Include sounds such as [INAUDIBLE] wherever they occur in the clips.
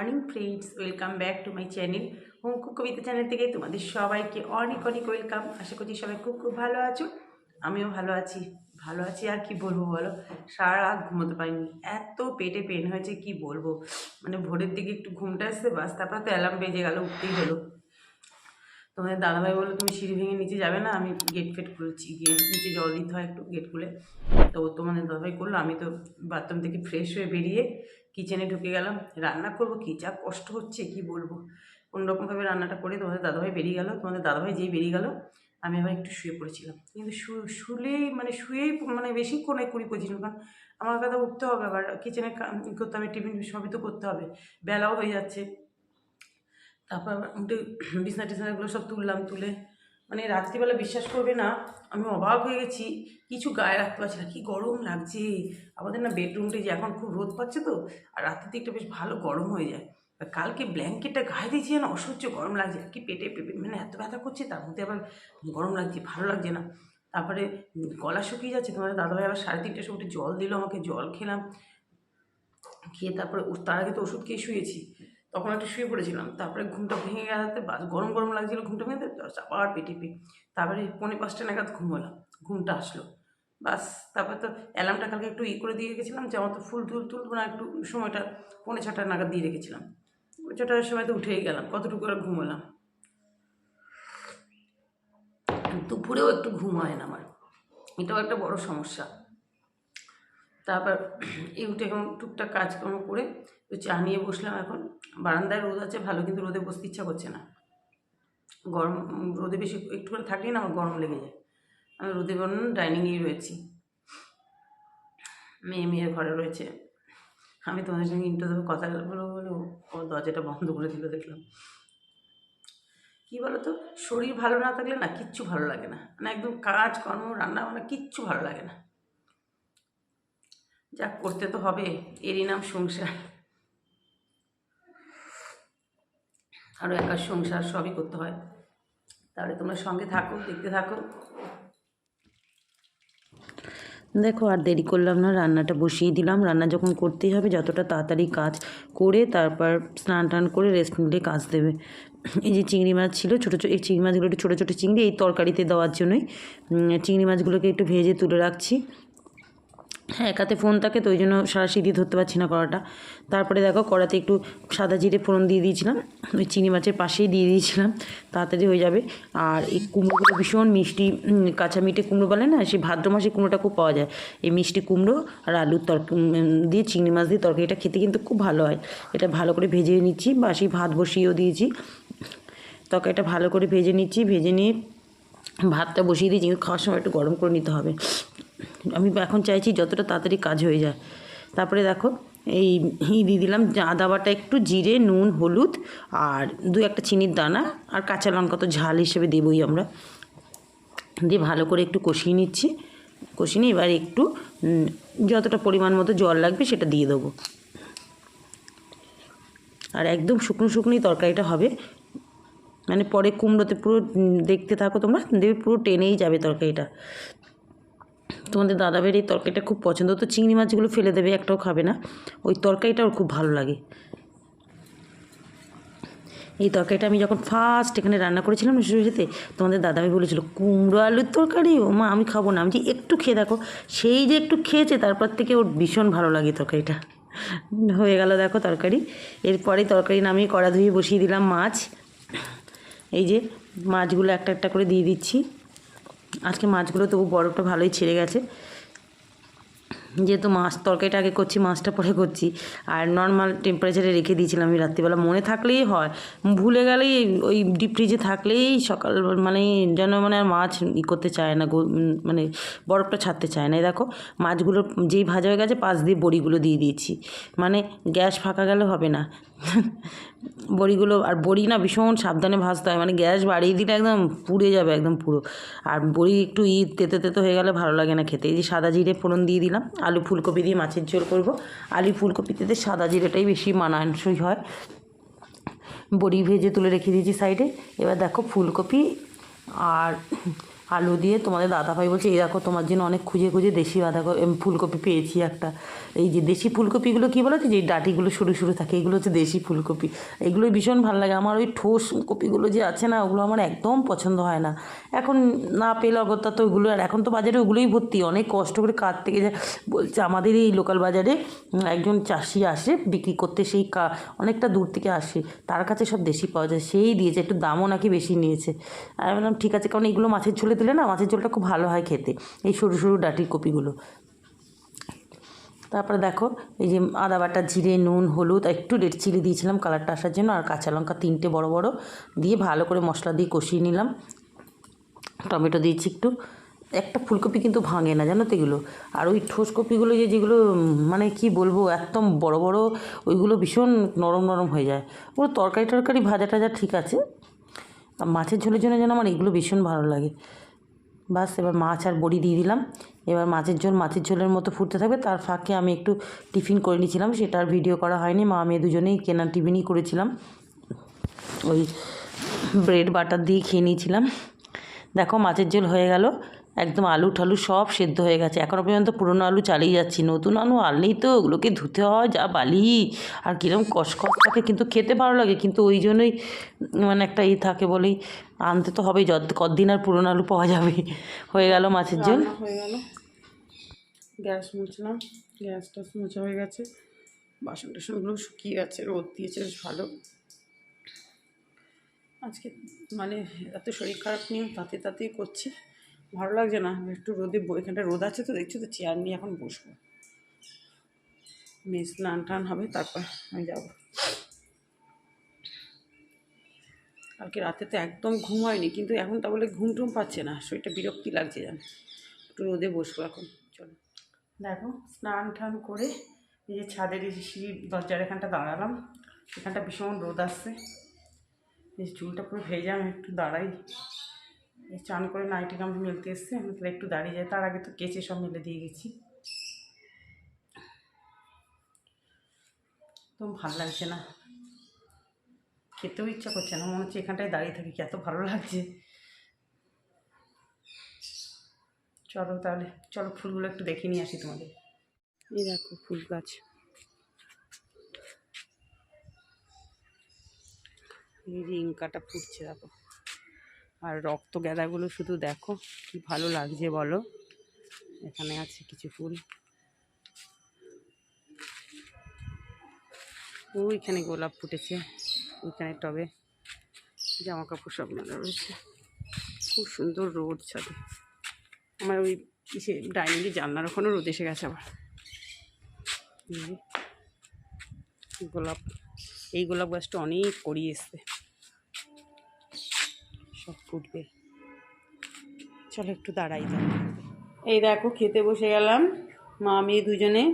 Morning friends, welcome back to my channel home cook Kabita channel থেকে তোমাদের সবাইকে অনেক অনেক ওয়েলকাম। আশা করছি সবাই খুব খুব ভালো আছো, আমিও ভালো আছি। ভালো আছি আর কি বলব বলো? সারা রাত ঘুমোতে পারিনি। এত পেটে পেন হয়েছে, কি বলব? মানে ভোরের দিকে একটু ঘুমটা আসছে বাস, তারপর তো অ্যালার্ম বেজে গেল, উঠতেই হলো। তোমাদের দাদাভাই বলল, তুমি সিঁড়ি ভেঙে নিচে যাবে না? আমি গেট ফেট খুলছি। গিয়ে নিচে জল দিতে হয় একটু গেট খুলে। তো তোমাদের দাদাভাই করল, আমি তো বাথরুম থেকে ফ্রেশ হয়ে বেরিয়ে কিচেনে ঢুকে গেলাম, রান্না করব কি? যা কষ্ট হচ্ছে, কি বলব? কোনো রকমভাবে রান্নাটা করে তোমাদের দাদাভাই বেরিয়ে গেল। তোমাদের দাদাভাই যেই বেরিয়ে গেল, আমি আবার একটু শুয়ে পড়েছিলাম। কিন্তু শুলেই মানে শুয়েই মানে বেশিক্ষণ এই কুড়ি পঁচিশ কারণ আমার কথা উঠতে হবে আবার, কিচেনে করতে হবে, টিফিন সবই তো করতে হবে, বেলাও হয়ে যাচ্ছে। তারপর বিছনা টিছনাগুলো সব তুললাম, তুলে মানে রাত্রিবেলা বিশ্বাস করবে না, আমি অবাক হয়ে গেছি। কিছু গায়ে রাখতে পারছি না কী গরম লাগছে। আমাদের না বেডরুমটা যে এখন খুব রোদ পাচ্ছে তো, আর রাতের দিকটা বেশ ভালো গরম হয়ে যায়। কালকে ব্ল্যাঙ্কেটটা গায়ে দিয়েছি না অসহ্য গরম লাগছে, আর কি পেটে পেপে মানে এত ব্যথা করছে, তার মধ্যে আবার গরম লাগছে, ভালো লাগছে না। তারপরে গলা শুকিয়ে যাচ্ছে তোমাদের দাদাভাই আবার সাড়ে তিনটের সময় জল দিল আমাকে, জল খেলাম। খেয়ে তারপরে তার আগে তো ওষুধ খেয়ে শুয়েছি। তখন একটু শুয়ে পড়েছিলাম, তারপরে ঘুমটা ভেঙে গেছে বাস গরম গরম লাগছিল, ঘুমটা ভেঙে আবার পেটে পে তারপরে পৌনে পাঁচটা নাগাদ ঘুমোলাম ঘুমটা আসলো, বাস, তারপরে তো অ্যালার্মটা কালকে একটু ই করে দিয়ে গেছিলাম যে আমার তো ফুল টুল তুলবো না একটু সময়টা পৌনে ছটা নাগাদ দিয়ে রেখেছিলাম ছটার সময় তো উঠেই গেলাম, কতটুকু আর ঘুমোলাম দুপুরেও একটু ঘুম হয় না আমার, এটাও একটা বড় সমস্যা। তারপর এই উঠে এখন টুকটাক কাজকর্ম করে তো চা নিয়ে বসলাম এখন। বারান্দায় রোদ আছে, ভালো, কিন্তু রোদে বসতে ইচ্ছা করছে না। গরম, রোদে বেশি একটু করে থাকলেই না আমার গরম লেগে যায়। আমি রোদে বরণ ডাইনিংয়েই রয়েছি। মেয়ে মেয়ের ঘরে রয়েছে। আমি তোমাদের সঙ্গে ইন্টো দেবো, কথা বলব বলে ও- দরজাটা বন্ধ করে দিল, দেখলাম। কী বলো তো শরীর ভালো না থাকলে না কিচ্ছু ভালো লাগে না। মানে একদম কাজ, কর্ম, রান্না বান্না কিচ্ছু ভালো লাগে না। যা করতে তো হবে, এরই নাম সংসার। আরও একার সংসার সবই করতে হয়। তাহলে তোমরা সঙ্গে থাকো, দেখতে থাকো। দেখো, আর দেরি করলাম না, রান্নাটা বসিয়ে দিলাম। রান্না যখন করতেই হবে, যতটা তাড়াতাড়ি কাজ করে তারপর স্নান টান করে রেস্ট নিলে কাজ দেবে। এই যে চিংড়ি মাছ ছিল, ছোটো ছোটো এই চিংড়ি মাছগুলো একটু ছোটো ছোটো চিংড়ি, এই তরকারিতে দেওয়ার জন্যই চিংড়ি মাছগুলোকে একটু ভেজে তুলে রাখছি। হ্যাঁ একাতে ফোন থাকে তো ওই জন্য সারাশিদি ধরতে পারছি না কড়াটা। তারপরে দেখো কড়াতে একটু সাদা জিরে ফোড়ন দিয়ে দিয়েছিলাম ওই চিনি মাছের পাশেই দিয়ে দিয়েছিলাম তাড়াতাড়ি হয়ে যাবে। আর এই কুমড়োগুলো ভীষণ মিষ্টি কাঁচা মিঠে কুমড়ো বলে না সেই ভাদ্র মাসে কুমড়োটা খুব পাওয়া যায়। এই মিষ্টি কুমড়ো আর আলুর উম, দিয়ে চিংড়ি মাছ দিয়ে তরকারিটা খেতে কিন্তু খুব ভালো হয়। এটা ভালো করে ভেজে নিচ্ছি বাসি ভাত বসিয়েও দিয়েছি। তরকারিটা ভালো করে ভেজে নিচ্ছি ভেজে নিয়ে ভাতটা বসিয়ে দিয়েছি খাওয়ার সময় একটু গরম করে নিতে হবে। আমি এখন চাইছি যতটা তাড়াতাড়ি কাজ হয়ে যায়। তারপরে দেখো, এই ই দিয়ে দিলাম আদা বাটা একটু জিরে, নুন, হলুদ আর দু একটা চিনির দানা আর কাঁচা লঙ্কা তো ঝাল হিসেবে দেবই আমরা। দিয়ে ভালো করে একটু কষিয়ে নিচ্ছি। কষিয়ে নিয়ে এবার একটু যতটা পরিমাণ মতো জল লাগবে সেটা দিয়ে দেবো। আর একদম শুকনো শুকনোই তরকারিটা হবে। মানে পরে কুমড়োতে পুরো দেখতে থাকো তোমরা, দেখবে পুরো টেনেই যাবে তরকারিটা। তোমাদের দাদাবের এই তরকারিটা খুব পছন্দ। তো চিংড়ি মাছগুলো ফেলে দেবে, একটাও খাবে না। ওই তরকারিটা ওর খুব ভালো লাগে। এই তরকারিটা আমি যখন ফার্স্ট এখানে রান্না করেছিলাম না শ্বশুরসাথে তোমাদের দাদাভাই বলেছিল, কুমড়ো আলুর তরকারি? ও মা, আমি খাব না। আমি যে একটু খেয়ে দেখো। সেই যে একটু খেয়েছে, তারপর থেকে ওর ভীষণ ভালো লাগে তরকারিটা। হয়ে গেল দেখো তরকারি। এরপরে তরকারি নামিয়ে কড়া ধুয়ে বসিয়ে দিলাম মাছ। এই যে মাছগুলো একটা একটা করে দিয়ে দিচ্ছি। আজকে মাছগুলো তবু বরফটা ভালোই ছেড়ে গেছে। যেহেতু মাছ তরকারিটা আগে করছি, মাছটা পরে করছি। আর নর্মাল টেম্পারেচারে রেখে দিয়েছিলাম আমি রাত্রিবেলা। মনে থাকলেই হয়, ভুলে গেলেই ওই ডিপ ফ্রিজে থাকলেই সকাল মানে যেন মানে আর মাছ ই করতে চায় না মানে বরফটা ছাড়তে চায় না। দেখো, মাছগুলো যেই ভাজা হয়ে গেছে, পাশ দিয়ে বড়িগুলো দিয়ে দিয়েছি। মানে গ্যাস ফাঁকা গেলে হবে না। বড়িগুলো আর বড়ি না ভীষণ সাবধানে ভাজতে হয় মানে গ্যাস বাড়িয়ে দিলে একদম পুড়ে যাবে একদম পুরো। আর বড়ি একটু ই তেতে তেতো হয়ে গেলে ভালো লাগে না খেতে। এই যে সাদা জিরে ফোড়ন দিয়ে দিলাম, আলু ফুলকপি দিয়ে মাছের ঝোল করব। আলু ফুলকপিতে সাদা জিরেটাই বেশি মানানসই হয়। বড়ি ভেজে তুলে রেখে দিয়েছি সাইডে। এবার দেখো ফুলকপি আর আলু দিয়ে তোমাদের দাদাভাই বলছে, এই দেখো তোমার জন্য অনেক খুঁজে খুঁজে দেশি বাঁধাকপি ফুলকপি পেয়েছি একটা। এই যে দেশি ফুলকপিগুলো কী বলো তো, যে ডাটিগুলো সরু সরু থাকে, এগুলো হচ্ছে দেশি ফুলকপি। এগুলো ভীষণ ভালো লাগে। আমার ওই ঠোস কপিগুলো যে আছে না, ওগুলো আমার একদম পছন্দ হয় না। এখন না পেলে অগত্যা তো ওগুলো আর, এখন তো বাজারে ওগুলোই ভর্তি। অনেক কষ্ট করে কাজ থেকে যায়। বলছে, আমাদের এই লোকাল বাজারে একজন চাষি আসে, বিক্রি করতে সেই কা, অনেকটা দূর থেকে আসে, তার কাছে সব দেশি পাওয়া যায়। সেই দিয়েছে, একটু দামও নাকি বেশি নিয়েছে। আমি বললাম, ঠিক আছে, কারণ এগুলো মাছের ঝোলে দিলে না মাছের ঝোলটা খুব ভালো হয় খেতে, এই সরু সরু ডাটির কপিগুলো। তারপরে দেখো, এই যে আদা বাটা, জিরে, নুন, হলুদ, একটু রেড চিলি দিয়েছিলাম কালারটা আসার জন্য, আর কাঁচা লঙ্কা তিনটে বড় বড় দিয়ে ভালো করে মশলা দিয়ে কষিয়ে নিলাম। টমেটো দিয়েছি একটু। একটা ফুলকপি কিন্তু ভাঙে না, জানো তো এগুলো। আর ওই ঠোস কপিগুলো যে যেগুলো মানে কি বলব, একদম বড় বড়, ওইগুলো ভীষণ নরম নরম হয়ে যায়। ওগুলো তরকারি টরকারি ভাজা টাজা ঠিক আছে। মাছের ঝোলের জন্য যেন আমার এগুলো ভীষণ ভালো লাগে। বাস, এবার মাছ আর বড়ি দিয়ে দিলাম। এবার মাছের ঝোল, মাছের ঝোলের মতো ফুটতে থাকবে। তার ফাঁকে আমি একটু টিফিন করে নিয়েছিলাম, সেটা আর ভিডিও করা হয়নি। মা, আমি দুজনেই কেনা টিফিনই করেছিলাম। ওই ব্রেড বাটার দিয়ে খেয়ে নিয়েছিলাম। দেখো, মাছের ঝোল হয়ে গেল। একদম আলু ঠালু সব সেদ্ধ হয়ে গেছে। এখনও পর্যন্ত পুরনো আলু চালিয়ে যাচ্ছি। নতুন আলু আনলেই তো ওগুলোকে ধুতে হয়, যা বালি। আর কীরকম কসকস থাকে, কিন্তু খেতে ভালো লাগে। কিন্তু ওই জন্যই মানে একটা ই থাকে বলেই, আনতে তো হবেই। যত কদিন আর পুরনো আলু পাওয়া যাবে? হয়ে গেল মাছের রান্না হয়ে গেল। গ্যাস মুছলাম। গ্যাস টাস মোছা হয়ে গেছে। বাসন টাসনগুলো শুকিয়ে গেছে, রোদ দিয়েছে, বেশ ভালো। আজকে মানে এত শরীর খারাপ নিয়ে তাতে তাতেই করছি। ভালো লাগছে না। একটু রোদে এখানটা রোদ আছে তো, দেখছ তো চেয়ার নিয়ে এখন বসবো। মেয়ে স্নান টান হবে, তারপর আমি যাব। কালকে রাতে তো একদম ঘুম হয়নি, কিন্তু এখন তা বলে ঘুম টুম পাচ্ছে না, শরীরটা বিরক্তি লাগছে জানো একটু রোদে বসবো এখন, চলো। দেখো, স্নান টান করে এই যে ছাদের এই সিঁড়ির দরজার এখানটা দাঁড়ালাম, এখানটা ভীষণ রোদ আসছে। চুলটা পুরো ভেজে, আমি একটু দাঁড়াই। চান করে নাইটি গামটা মেলতে এসছে, আমি তাহলে একটু দাঁড়িয়ে যাই। তার আগে তো কেচে সব মেলে দিয়ে গেছি। তো ভালো লাগছে না। খেতেও ইচ্ছা করছে না, মনে হচ্ছে এখানটায় দাঁড়িয়ে থাকি এত ভালো লাগছে। চলো তাহলে, চলো ফুলগুলো একটু দেখে নিয়ে আসি তোমাদের। এই দেখো ফুল গাছ। রিং কাটা ফুটছে দেখো। আর রক্ত গাঁদাগুলো শুধু দেখো, কি ভালো লাগছে বলো? এখানে আছে কিছু ফুল। ওইখানে গোলাপ ফুটেছে। ওইখানে টবে জামা কাপড় সব মেলা রয়েছে। খুব সুন্দর রোদ ছাদে। আমার ওই ইসে ডাইনিংয়ে জানলার ওখানেও রোদ এসে গেছে আবার। গোলাপ, এই গোলাপ গাছটা অনেক করি এসছে। সব ফুটবে। চলো একটু দাঁড়াই যাই। এই দেখো খেতে বসে গেলাম। মা মেয়ে দুজনে।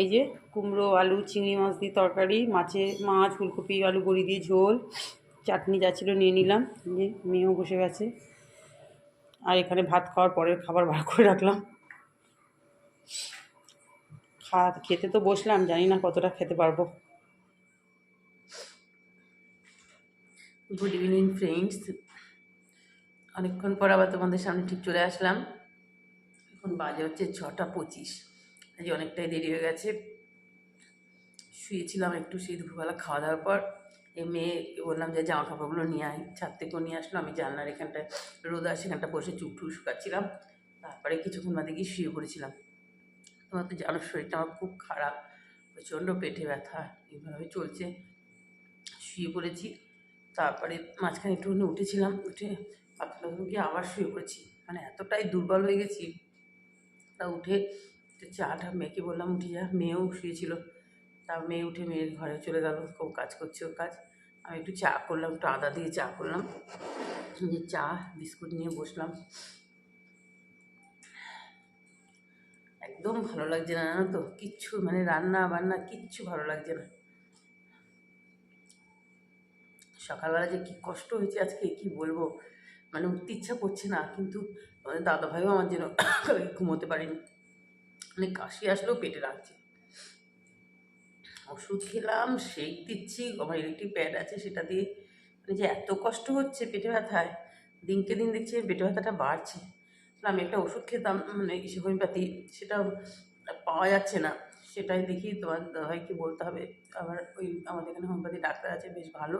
এই যে কুমড়ো আলু চিংড়ি মাছ দিয়ে তরকারি মাছের মাছ ফুলকপি আলু বড়ি দিয়ে ঝোল। চাটনি যা ছিল নিয়ে নিলাম। এই যে মেয়েও বসে গেছে। আর এখানে ভাত খাওয়ার পরের খাবার বার করে রাখলাম। খাওয়া খেতে তো বসলাম জানি না কতটা খেতে পারব। গুড ইভিনিং ফ্রেন্ডস অনেকক্ষণ পর আবার তোমাদের সামনে ঠিক চলে আসলাম। এখন বাজে হচ্ছে ছটা পঁচিশ। আজ অনেকটাই দেরি হয়ে গেছে। শুয়েছিলাম একটু সেই দুপুরবেলা খাওয়া দাওয়ার পর। এই মেয়ে বললাম যে জামা কাপড়গুলো নিয়ে আয়। ছাদ থেকেও নিয়ে আসলো। আমি জানলার এখানটায় রোদ আছে এখানটা বসে চুপ টুপ শুকাচ্ছিলাম। তারপরে কিছুক্ষণ বাদে গিয়ে শুয়ে পড়েছিলাম। তোমার তো জানো শরীরটা আমার খুব খারাপ। প্রচণ্ড পেটে ব্যথা। এইভাবে চলছে। শুয়ে পড়েছি। তারপরে মাঝখানে একটুখানি উঠেছিলাম, উঠে পাতলা গিয়ে আবার শুয়ে পড়েছি? মানে এতটাই দুর্বল হয়ে গেছি। তা উঠে চাটা মেয়েকে বললাম, উঠে যা। মেয়েও শুয়েছিল। তা মেয়ে উঠে মেয়ের ঘরে চলে গেল, খুব কাজ করছে ওর কাজ। আমি একটু চা করলাম, একটু আদা দিয়ে চা করলাম। যে চা, বিস্কুট নিয়ে বসলাম। একদম ভালো লাগছে না, জানো তো? কিচ্ছু মানে রান্না বান্না কিচ্ছু ভালো লাগছে না। সকালবেলা যে কী কষ্ট হয়েছে আজকে, কি বলব? মানে উঠতে ইচ্ছা করছে না, কিন্তু আমাদের দাদা ভাইও আমার যেন [COUGHS] ঘুমোতে পারেনি। মানে কাশি আসলেও পেটে রাখছে ওষুধ খেলাম শেক দিচ্ছি, আমার ইলেকট্রিক প্যাড আছে, সেটা দিয়ে মানে যে এত কষ্ট হচ্ছে পেটে ব্যথায়, দিনকে দিন দেখছি পেটে ব্যথাটা বাড়ছে। আমি একটা ওষুধ খেতাম মানে হোমিওপ্যাথি সেটা পাওয়া যাচ্ছে না। সেটাই দেখি তোমার দাদাভাইকে বলতে হবে। আবার ওই, আমাদের এখানে হোমিওপ্যাথি ডাক্তার আছে, বেশ ভালো।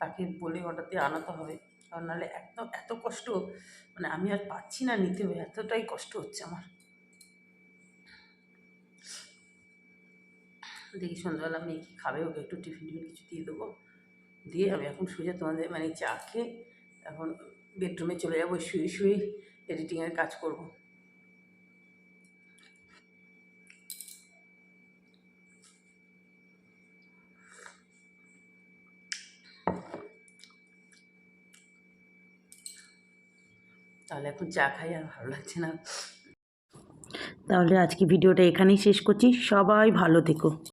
তাকে বলে দিয়ে আনাতে হবে। কারণ নাহলে এত এত কষ্ট মানে আমি আর পাচ্ছি না নিতে হবে এতটাই কষ্ট হচ্ছে আমার। দেখি সন্ধ্যাবেলা মেয়ে কি খাবে ওকে একটু টিফিন টিফিন কিছু দিয়ে দেবো। দিয়ে আমি এখন শুয়ে তোমাদের মানে চা খেয়ে এখন বেডরুমে চলে যাব, শুয়ে শুয়ে এডিটিংয়ের কাজ করব। তাহলে এখন চা খাই আর ভালো লাগছে না। তাহলে আজকে ভিডিওটা এখানেই শেষ করছি। সবাই ভালো থেকো।